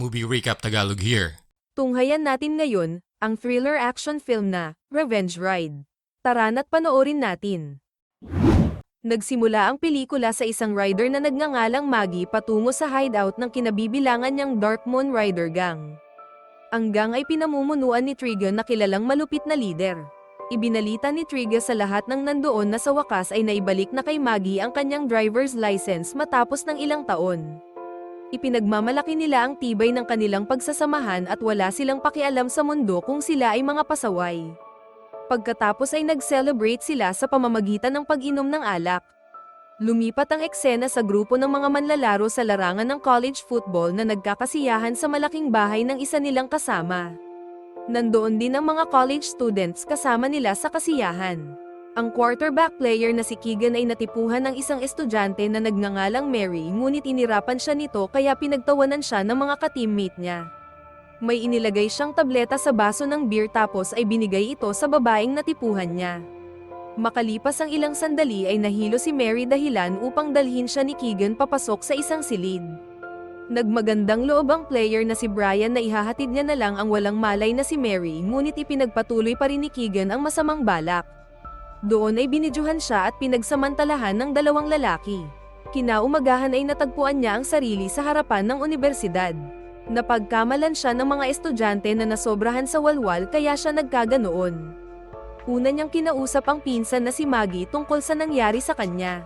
Movie Recap Tagalog here. Tunghayan natin ngayon, ang thriller action film na, Revenge Ride. Tara na't panoorin natin. Nagsimula ang pelikula sa isang rider na nagngangalang Maggie patungo sa hideout ng kinabibilangan niyang Dark Moon Rider Gang. Ang gang ay pinamumunuan ni Triga na kilalang malupit na lider. Ibinalita ni Triga sa lahat ng nandoon na sa wakas ay naibalik na kay Maggie ang kanyang driver's license matapos ng ilang taon. Ipinagmamalaki nila ang tibay ng kanilang pagsasamahan at wala silang pakialam sa mundo kung sila ay mga pasaway. Pagkatapos ay nag-celebrate sila sa pamamagitan ng pag-inom ng alak. Lumipat ang eksena sa grupo ng mga manlalaro sa larangan ng college football na nagkakasiyahan sa malaking bahay ng isa nilang kasama. Nandoon din ang mga college students kasama nila sa kasiyahan. Ang quarterback player na si Keegan ay natipuhan ng isang estudyante na nagngangalang Mary ngunit inirapan siya nito kaya pinagtawanan siya ng mga ka-teammate niya. May inilagay siyang tableta sa baso ng beer tapos ay binigay ito sa babaeng natipuhan niya. Makalipas ang ilang sandali ay nahilo si Mary dahilan upang dalhin siya ni Keegan papasok sa isang silid. Nagmagandang loob ang player na si Brian na ihahatid niya na lang ang walang malay na si Mary ngunit ipinagpatuloy pa rin ni Keegan ang masamang balak. Doon ay binidyuhan siya at pinagsamantalahan ng dalawang lalaki. Kinaumagahan ay natagpuan niya ang sarili sa harapan ng universidad. Napagkamalan siya ng mga estudyante na nasobrahan sa walwal kaya siya nagkaganoon. Una niyang kinausap ang pinsan na si Maggie tungkol sa nangyari sa kanya.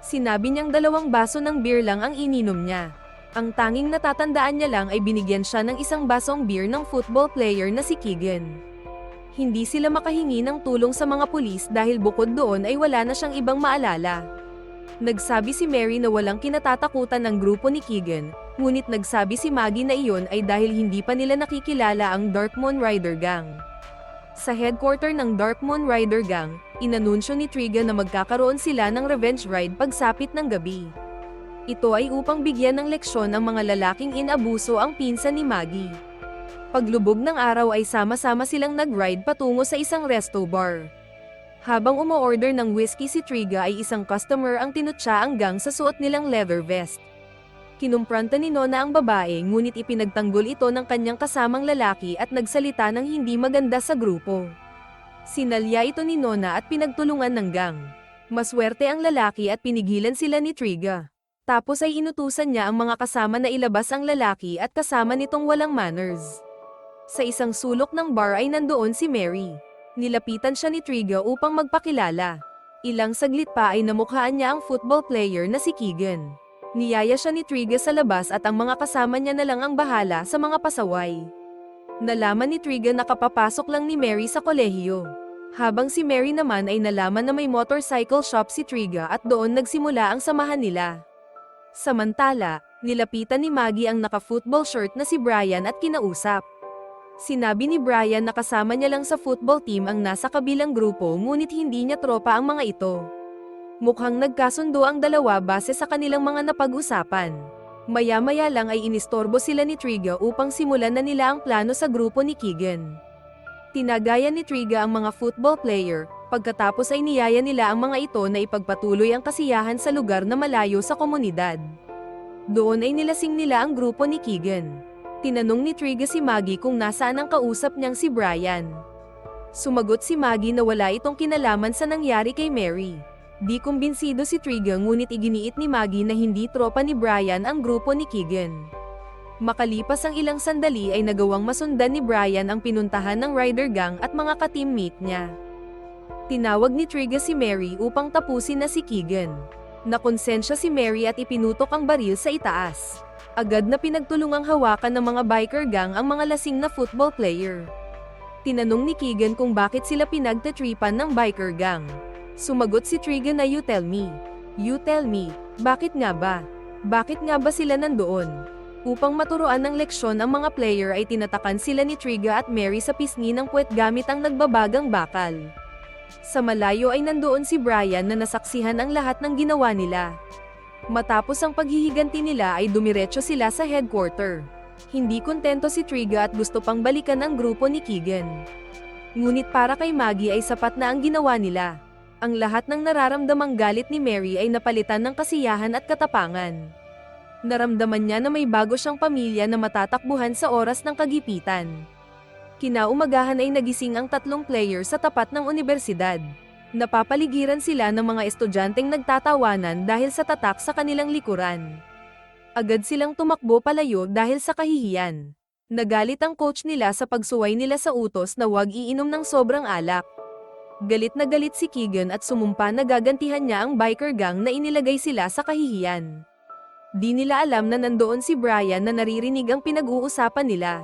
Sinabi niyang dalawang baso ng beer lang ang ininom niya. Ang tanging natatandaan niya lang ay binigyan siya ng isang basong beer ng football player na si Keegan. Hindi sila makahingi ng tulong sa mga pulis dahil bukod doon ay wala na siyang ibang maalala. Nagsabi si Mary na walang kinatatakutan ng grupo ni Keegan, ngunit nagsabi si Maggie na iyon ay dahil hindi pa nila nakikilala ang Darkmoon Rider Gang. Sa headquarter ng Darkmoon Rider Gang, inanunsyo ni Triga na magkakaroon sila ng revenge ride pagsapit ng gabi. Ito ay upang bigyan ng leksyon ang mga lalaking inabuso ang pinsan ni Maggie. Paglubog ng araw ay sama-sama silang nag-ride patungo sa isang resto bar. Habang umo-order ng whiskey si Triga ay isang customer ang tinutsa ang gang sa suot nilang leather vest. Kinumpranta ni Nona ang babae ngunit ipinagtanggol ito ng kanyang kasamang lalaki at nagsalita ng hindi maganda sa grupo. Sinalya ito ni Nona at pinagtulungan ng gang. Maswerte ang lalaki at pinigilan sila ni Triga. Tapos ay inutusan niya ang mga kasama na ilabas ang lalaki at kasama nitong walang manners. Sa isang sulok ng bar ay nandoon si Mary. Nilapitan siya ni Triga upang magpakilala. Ilang saglit pa ay namukhaan niya ang football player na si Keegan. Niyaya siya ni Triga sa labas at ang mga kasama niya na lang ang bahala sa mga pasaway. Nalaman ni Triga na kapapasok lang ni Mary sa kolehiyo. Habang si Mary naman ay nalaman na may motorcycle shop si Triga at doon nagsimula ang samahan nila. Samantala, nilapitan ni Maggie ang naka-football shirt na si Brian at kinausap. Sinabi ni Brian na kasama niya lang sa football team ang nasa kabilang grupo ngunit hindi niya tropa ang mga ito. Mukhang nagkasundo ang dalawa base sa kanilang mga napag-usapan. Maya-maya lang ay inistorbo sila ni Triga upang simulan na nila ang plano sa grupo ni Keegan. Tinagaya ni Triga ang mga football player, pagkatapos ay niyaya nila ang mga ito na ipagpatuloy ang kasiyahan sa lugar na malayo sa komunidad. Doon ay nilasing nila ang grupo ni Keegan. Tinanong ni Triga si Maggie kung nasaan ang kausap niyang si Brian. Sumagot si Maggie na wala itong kinalaman sa nangyari kay Mary. Di kumbinsido si Triga ngunit iginiit ni Maggie na hindi tropa ni Brian ang grupo ni Keegan. Makalipas ang ilang sandali ay nagawang masundan ni Brian ang pinuntahan ng Rider Gang at mga ka-teammate niya. Tinawag ni Triga si Mary upang tapusin na si Keegan. Nakonsensya si Mary at ipinutok ang baril sa itaas. Agad na pinagtulungang hawakan ng mga biker gang ang mga lasing na football player. Tinanong ni Keegan kung bakit sila pinagtatripan ng biker gang. Sumagot si Triga na you tell me. You tell me, bakit nga ba? Bakit nga ba sila nandoon? Upang maturuan ng leksyon ang mga player ay tinatakan sila ni Triga at Mary sa pisngi ng puwet gamit ang nagbabagang bakal. Sa malayo ay nandoon si Brian na nasaksihan ang lahat ng ginawa nila. Matapos ang paghihiganti nila ay dumiretso sila sa headquarter. Hindi kontento si Triga at gusto pang balikan ang grupo ni Keegan. Ngunit para kay Maggie ay sapat na ang ginawa nila. Ang lahat ng nararamdamang galit ni Mary ay napalitan ng kasiyahan at katapangan. Naramdaman niya na may bago siyang pamilya na matatakbuhan sa oras ng kagipitan. Kinaumagahan ay nagising ang tatlong player sa tapat ng universidad. Napapaligiran sila ng mga estudyanteng nagtatawanan dahil sa tatak sa kanilang likuran. Agad silang tumakbo palayo dahil sa kahihiyan. Nagalit ang coach nila sa pagsuway nila sa utos na huwag iinom ng sobrang alak. Galit na galit si Keegan at sumumpa na gagantihan niya ang biker gang na inilagay sila sa kahihiyan. Di nila alam na nandoon si Brian na naririnig ang pinag-uusapan nila.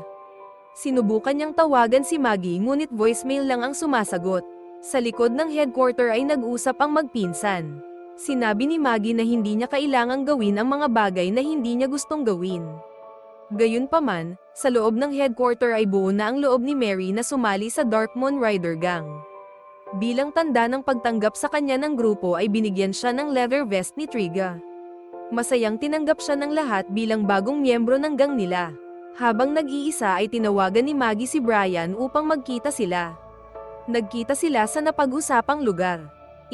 Sinubukan niyang tawagan si Maggie ngunit voicemail lang ang sumasagot. Sa likod ng headquarter ay nag-usap ang magpinsan. Sinabi ni Maggie na hindi niya kailangang gawin ang mga bagay na hindi niya gustong gawin. Gayunpaman, sa loob ng headquarter ay buo na ang loob ni Mary na sumali sa Darkmoon Rider Gang. Bilang tanda ng pagtanggap sa kanya ng grupo ay binigyan siya ng leather vest ni Triga. Masayang tinanggap siya ng lahat bilang bagong miyembro ng gang nila. Habang nag-iisa ay tinawagan ni Maggie si Brian upang magkita sila. Nagkita sila sa napag-usapang lugar.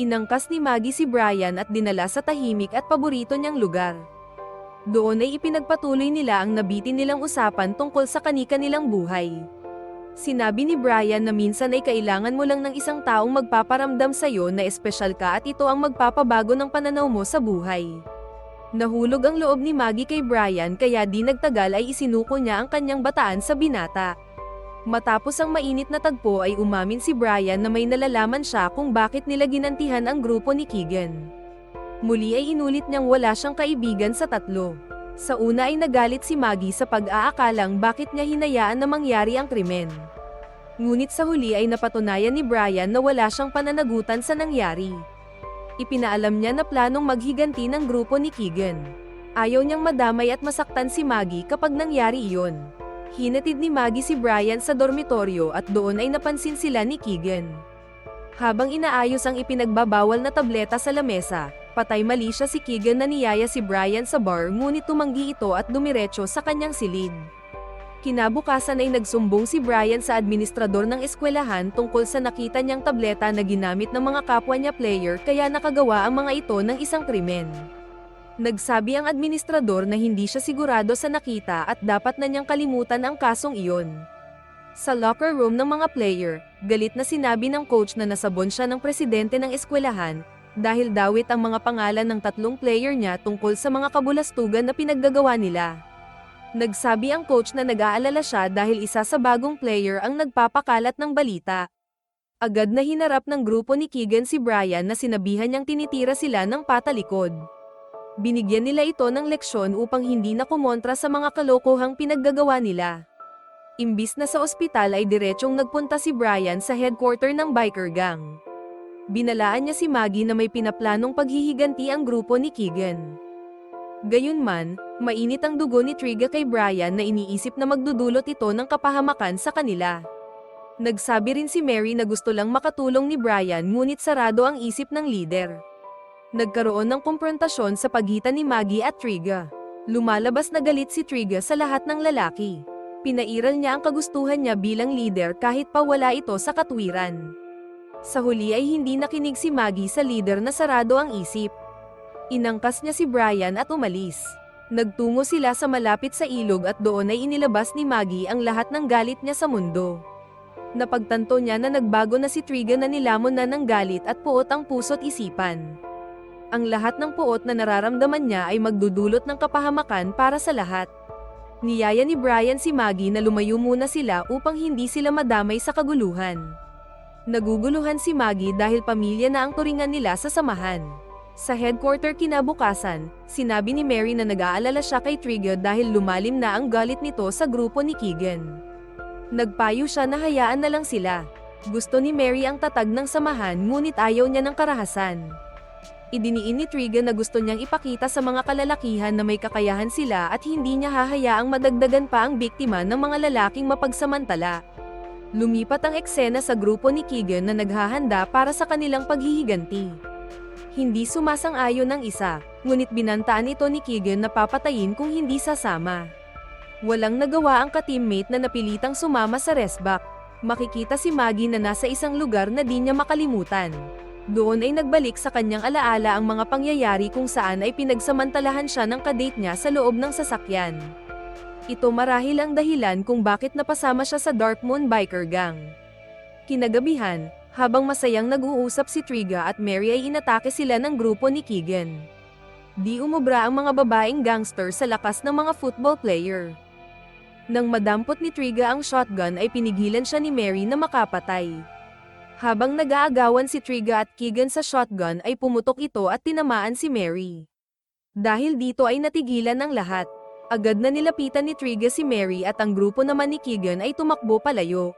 Inangkas ni Maggie si Brian at dinala sa tahimik at paborito niyang lugar. Doon ay ipinagpatuloy nila ang nabitin nilang usapan tungkol sa kanika nilang buhay. Sinabi ni Brian na minsan ay kailangan mo lang ng isang taong magpaparamdam sa'yo na espesyal ka at ito ang magpapabago ng pananaw mo sa buhay. Nahulog ang loob ni Maggie kay Brian kaya di nagtagal ay isinuko niya ang kanyang bataan sa binata. Matapos ang mainit na tagpo ay umamin si Brian na may nalalaman siya kung bakit nila ginantihan ang grupo ni Keegan. Muli ay inulit niyang wala siyang kaibigan sa tatlo. Sa una ay nagalit si Maggie sa pag-aakalang bakit niya hinayaan na mangyari ang krimen. Ngunit sa huli ay napatunayan ni Brian na wala siyang pananagutan sa nangyari. Ipinaalam niya na planong maghiganti ng grupo ni Keegan. Ayaw niyang madamay at masaktan si Maggie kapag nangyari iyon. Hinatid ni Maggie si Brian sa dormitoryo at doon ay napansin sila ni Keegan. Habang inaayos ang ipinagbabawal na tableta sa lamesa, patay mali siya si Keegan na niyaya si Brian sa bar ngunit tumanggi ito at dumiretso sa kanyang silid. Kinabukasan ay nagsumbong si Brian sa administrador ng eskwelahan tungkol sa nakita niyang tableta na ginamit ng mga kapwa niya player kaya nakagawa ang mga ito ng isang krimen. Nagsabi ang administrador na hindi siya sigurado sa nakita at dapat na niyang kalimutan ang kasong iyon. Sa locker room ng mga player, galit na sinabi ng coach na nasabon siya ng presidente ng eskwelahan, dahil dawit ang mga pangalan ng tatlong player niya tungkol sa mga kabulastugan na pinaggagawa nila. Nagsabi ang coach na nag-aalala siya dahil isa sa bagong player ang nagpapakalat ng balita. Agad na hinarap ng grupo ni Keegan si Brian na sinabihan niyang tinitira sila ng patalikod. Binigyan nila ito ng leksyon upang hindi na kumontra sa mga kalokohang pinaggagawa nila. Imbis na sa ospital ay diretsyong nagpunta si Brian sa headquarter ng biker gang. Binalaan niya si Maggie na may pinaplanong paghihiganti ang grupo ni Keegan. Gayunman, mainit ang dugo ni Triga kay Brian na iniisip na magdudulot ito ng kapahamakan sa kanila. Nagsabi rin si Mary na gusto lang makatulong ni Brian ngunit sarado ang isip ng leader. Nagkaroon ng komprontasyon sa pagitan ni Maggie at Triga. Lumalabas na galit si Triga sa lahat ng lalaki. Pinairal niya ang kagustuhan niya bilang leader kahit pa wala ito sa katwiran. Sa huli ay hindi nakinig si Maggie sa leader na sarado ang isip. Inangkas niya si Brian at umalis. Nagtungo sila sa malapit sa ilog at doon ay inilabas ni Maggie ang lahat ng galit niya sa mundo. Napagtanto niya na nagbago na si Triga na nilamon na ng galit at puot ang puso't isipan. Ang lahat ng puot na nararamdaman niya ay magdudulot ng kapahamakan para sa lahat. Niyaya ni Brian si Maggie na lumayo muna sila upang hindi sila madamay sa kaguluhan. Naguguluhan si Maggie dahil pamilya na ang turingan nila sa samahan. Sa headquarter kinabukasan, sinabi ni Mary na nag-aalala siya kay Triga dahil lumalim na ang galit nito sa grupo ni Keegan. Nagpayo siya na hayaan na lang sila. Gusto ni Mary ang tatag ng samahan ngunit ayaw niya ng karahasan. Idiniin ni Triga na gusto niyang ipakita sa mga kalalakihan na may kakayahan sila at hindi niya hahayaang madagdagan pa ang biktima ng mga lalaking mapagsamantala. Lumipat ang eksena sa grupo ni Keegan na naghahanda para sa kanilang paghihiganti. Hindi sumasang-ayon ng isa, ngunit binantaan ito ni Keegan na papatayin kung hindi sasama. Walang nagawa ang ka-teammate na napilitang sumama sa restback. Makikita si Maggie na nasa isang lugar na di niya makalimutan. Doon ay nagbalik sa kanyang alaala ang mga pangyayari kung saan ay pinagsamantalahan siya ng kadate niya sa loob ng sasakyan. Ito marahil ang dahilan kung bakit napasama siya sa Dark Moon Biker Gang. Kinagabihan, habang masayang nag-uusap si Triga at Mary ay inatake sila ng grupo ni Keegan. Di umubra ang mga babaeng gangster sa lakas ng mga football player. Nang madampot ni Triga ang shotgun ay pinigilan siya ni Mary na makapatay. Habang nag-aagawan si Triga at Keegan sa shotgun ay pumutok ito at tinamaan si Mary. Dahil dito ay natigilan ang lahat. Agad na nilapitan ni Triga si Mary at ang grupo naman ni Keegan ay tumakbo palayo.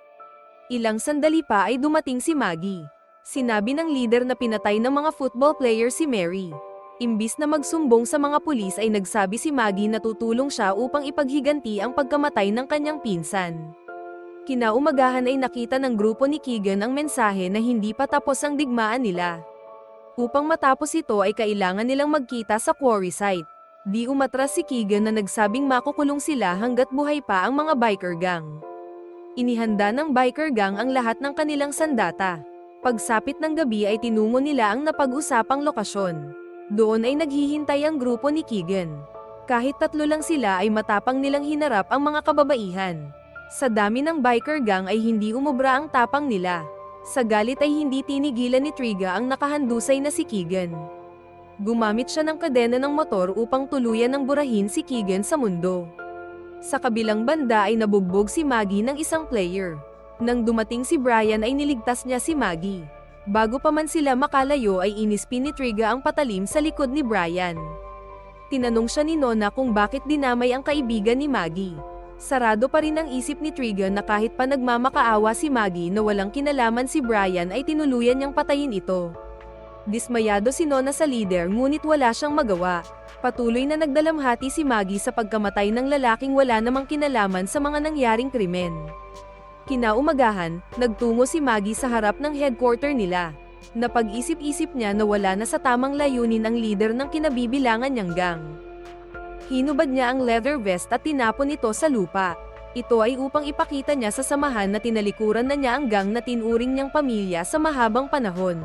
Ilang sandali pa ay dumating si Maggie. Sinabi ng leader na pinatay ng mga football player si Mary. Imbis na magsumbong sa mga pulis ay nagsabi si Maggie na tutulong siya upang ipaghiganti ang pagkamatay ng kanyang pinsan. Kinaumagahan ay nakita ng grupo ni Keegan ang mensahe na hindi pa tapos ang digmaan nila. Upang matapos ito ay kailangan nilang magkita sa quarry site. Di umatras si Keegan na nagsabing makukulong sila hanggat buhay pa ang mga biker gang. Inihanda ng biker gang ang lahat ng kanilang sandata. Pagsapit ng gabi ay tinungo nila ang napag-usapang lokasyon. Doon ay naghihintay ang grupo ni Keegan. Kahit tatlo lang sila ay matapang nilang hinarap ang mga kababaihan. Sa dami ng biker gang ay hindi umubra ang tapang nila. Sa galit ay hindi tinigilan ni Triga ang nakahandusay na si Keegan. Gumamit siya ng kadena ng motor upang tuluyan ng burahin si Keegan sa mundo. Sa kabilang banda ay nabugbog si Maggie ng isang player. Nang dumating si Brian ay niligtas niya si Maggie. Bago pa man sila makalayo ay inispin ni Triga ang patalim sa likod ni Brian. Tinanong siya ni Nona kung bakit dinamay ang kaibigan ni Maggie. Sarado pa rin ang isip ni Triga na kahit pa nagmamakaawa si Maggie na walang kinalaman si Brian ay tinuluyan niyang patayin ito. Dismayado si Nona sa leader ngunit wala siyang magawa. Patuloy na nagdalamhati si Maggie sa pagkamatay ng lalaking wala namang kinalaman sa mga nangyaring krimen. Kinaumagahan, nagtungo si Maggie sa harap ng headquarter nila. Napag-isip-isip niya na wala na sa tamang layunin ang leader ng kinabibilangan niyang gang. Hinubad niya ang leather vest at tinapon ito sa lupa. Ito ay upang ipakita niya sa samahan na tinalikuran na niya ang gang na tinuring niyang pamilya sa mahabang panahon.